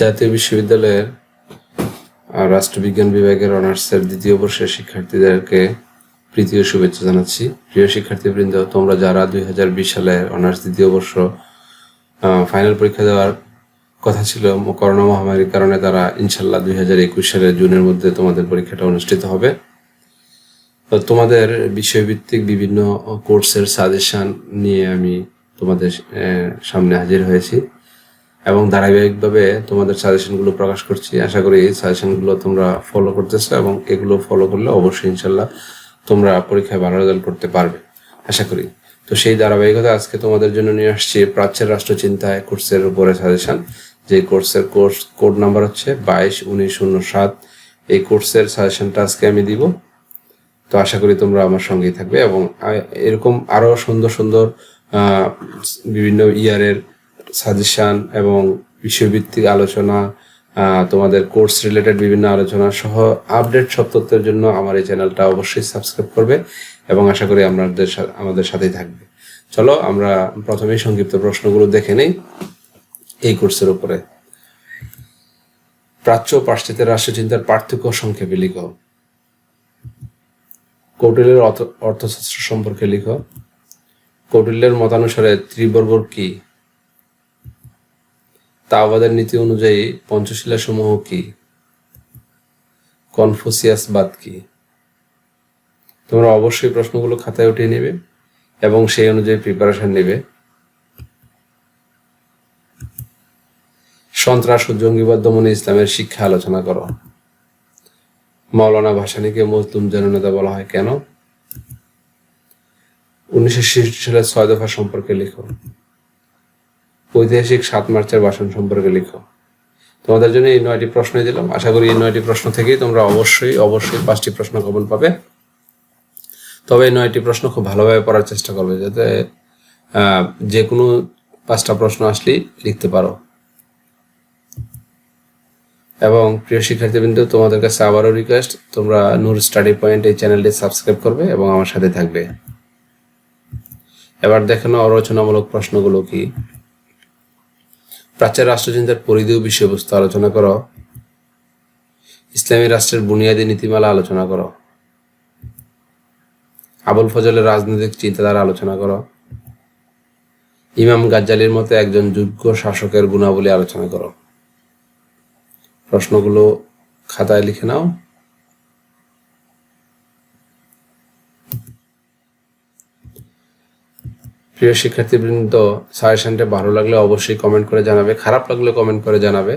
জাতীয় বিশ্ববিদ্যালয়ের রাষ্ট্রবিজ্ঞান বিভাগের অনার্সের দ্বিতীয় বর্ষের শিক্ষার্থীদেরকে প্রীতি ও শুভেচ্ছা জানাচ্ছি। প্রিয় শিক্ষার্থীবৃন্দ, তোমরা যারা দুই হাজার বিশ সালের অনার্স দ্বিতীয় বর্ষ ফাইনাল পরীক্ষা দেওয়ার কথা ছিল, করোনা মহামারীর কারণে তারা ইনশাল্লাহ দুই হাজার একুশ সালের জুনের মধ্যে তোমাদের পরীক্ষাটা অনুষ্ঠিত হবে। তোমাদের বিষয়ভিত্তিক বিভিন্ন কোর্সের সাজেশন নিয়ে আমি তোমাদের সামনে হাজির হয়েছি। এবং ধারাবাহিকভাবে তোমাদের সাজেশনগুলো প্রকাশ করছি। আশা করি এই সাজেশনগুলো তোমরা ফলো করতেছো এবং এগুলো ফলো করলে অবশ্যই ইনশাল্লাহ তোমরা পরীক্ষায় ভালো রেজাল্ট করতে পারবে, আশা করি। তো সেই ধারাবাহিকতা আজকে তোমাদের জন্য নিয়ে আসছি প্রাচ্যের রাষ্ট্রচিন্তায় কোর্সের উপরে সাজেশন যে কোর্সের কোর্স, কোড নাম্বার হচ্ছে বাইশ উনিশ শূন্য সাত। এই কোর্সের সাজেশনটা আজকে আমি দিব। তো আশা করি তোমরা আমার সঙ্গেই থাকবে এবং এরকম আরও সুন্দর সুন্দর বিভিন্ন ইয়ারের সাজেশন এবং বিষয়ভিত্তিক আলোচনা তোমাদের কোর্স রিলেটেড বিভিন্ন আলোচনা সহ আপডেট সব তথ্যের জন্য আমার এই চ্যানেলটা অবশ্যই সাবস্ক্রাইব করবে এবং আশা করি আমাদের আমাদের সাথেই থাকবে। চলো, আমরা প্রথমেই সংক্ষিপ্ত প্রশ্নগুলো দেখে নেই। এই কোর্সের উপরে। প্রাচ্য পাশ্চাত্যের রাষ্ট্রচিন্তার পার্থক্য সংক্ষেপে লিখো। কৌটিল্যের অর্থ- অর্থশাস্ত্র সম্পর্কে লিখো। কৌটিল্যের মতানুসারে ত্রিবর্গর কি? তাওবাদের নীতি অনুযায়ী পঞ্চশীলা সমূহ কি? কনফুসিয়াস বাদ কি? তোমরা অবশ্যই প্রশ্নগুলো খাতায় উঠিয়ে নেবে এবং সেই অনুযায়ী প্রিপারেশন নেবে। সন্ত্রাস ও জঙ্গিবাদ দমনে ইসলামের শিক্ষা আলোচনা করো। মাওলানা ভাসানীকে মজলুম জননেতা বলা হয় কেন? উনিশশো ছেষট্টি সালের ছয় দফা সম্পর্কে লিখো। ঐতিহাসিক সাত মার্চের ভাষণ সম্পর্কে লিখো। তোমাদের জন্য এই নয়টি প্রশ্ন দিলাম। আশা করি এই নয়টি প্রশ্ন থেকেই তোমরা অবশ্যই অবশ্যই পাঁচটি প্রশ্ন কমন পাবে। তবে এই নয়টি প্রশ্ন খুব ভালোভাবে পড়ার চেষ্টা করবে যাতে যে কোনো পাঁচটা প্রশ্ন আসলেই লিখতে পারো। এবং প্রিয় শিক্ষার্থীবৃন্দ, তোমাদের কাছে আবারও রিকোয়েস্ট তোমরা নূর স্টাডি পয়েন্ট এই চ্যানেলটি সাবস্ক্রাইব করবে এবং আমার সাথে থাকবে। এবার দেখানো অরচনামূলক প্রশ্নগুলো কি। প্রাচ্যের রাষ্ট্রচিন্তার পরিধি ও বিষয়বস্তু আলোচনা করো। ইসলামী রাষ্ট্রের বুনিয়াদী নীতিমালা আলোচনা করো। আবুল ফজলের রাজনৈতিক চিন্তাধারা আলোচনা করো। ইমাম গাজ্জালির মতো একজন যোগ্য শাসকের গুণাবলী আলোচনা করো। প্রশ্নগুলো খাতায় লিখে নাও। প্রিয় শিক্ষার্থীবৃন্দ সাজেশনটা ভালো লাগলে অবশ্যই কমেন্ট করে জানাবে, খারাপ লাগলে কমেন্ট করে জানাবে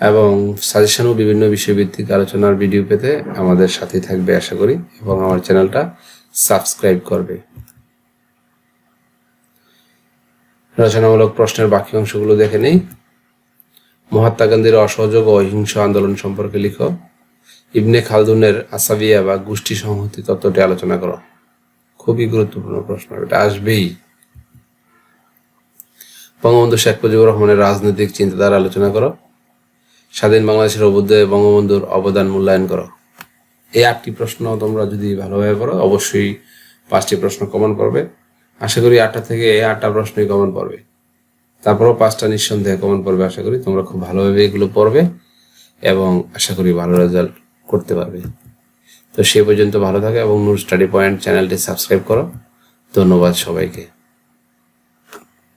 এবং সাজেশনও বিভিন্ন বিষয়ভিত্তিক আলোচনার ভিডিও পেতে আমাদের সাথেই থাকবে, আশা করি, এবং আমার চ্যানেলটা সাবস্ক্রাইব করবে। রচনামূলক প্রশ্নের বাকি অংশগুলো দেখে নেই। মহাত্মা গান্ধীর অসহযোগ ও অহিংস আন্দোলন সম্পর্কে লিখো। ইবনে খালদুনের আসাবিয়া বা গোষ্ঠী সংহতি তত্ত্বটি আলোচনা করো। গুরুত্বপূর্ণ প্রশ্ন, এটা আসবেই। বঙ্গবন্ধু শেখ মুজিবুর রহমানের রাজনৈতিক চিন্তাধারা আলোচনা করো। স্বাধীন বাংলাদেশের অভ্যুদয়ে বঙ্গবন্ধুর অবদান মূল্যায়ন করো। এই আটটি প্রশ্ন তোমরা যদি ভালোভাবে পড়ো, অবশ্যই পাঁচটি প্রশ্ন কমন পড়বে। আশা করি আটটা থেকে এই আটটা প্রশ্নই কমন পড়বে। তারপরেও পাঁচটা নিঃসন্দেহে কমন পড়বে, আশা করি তোমরা খুব ভালোভাবে এগুলো পড়বে এবং আশা করি ভালো রেজাল্ট করতে পারবে। তো সে পর্যন্ত ভালো থাকে এবং নূর স্টাডি পয়েন্ট চ্যানেলটি সাবস্ক্রাইব করো। ধন্যবাদ সবাইকে।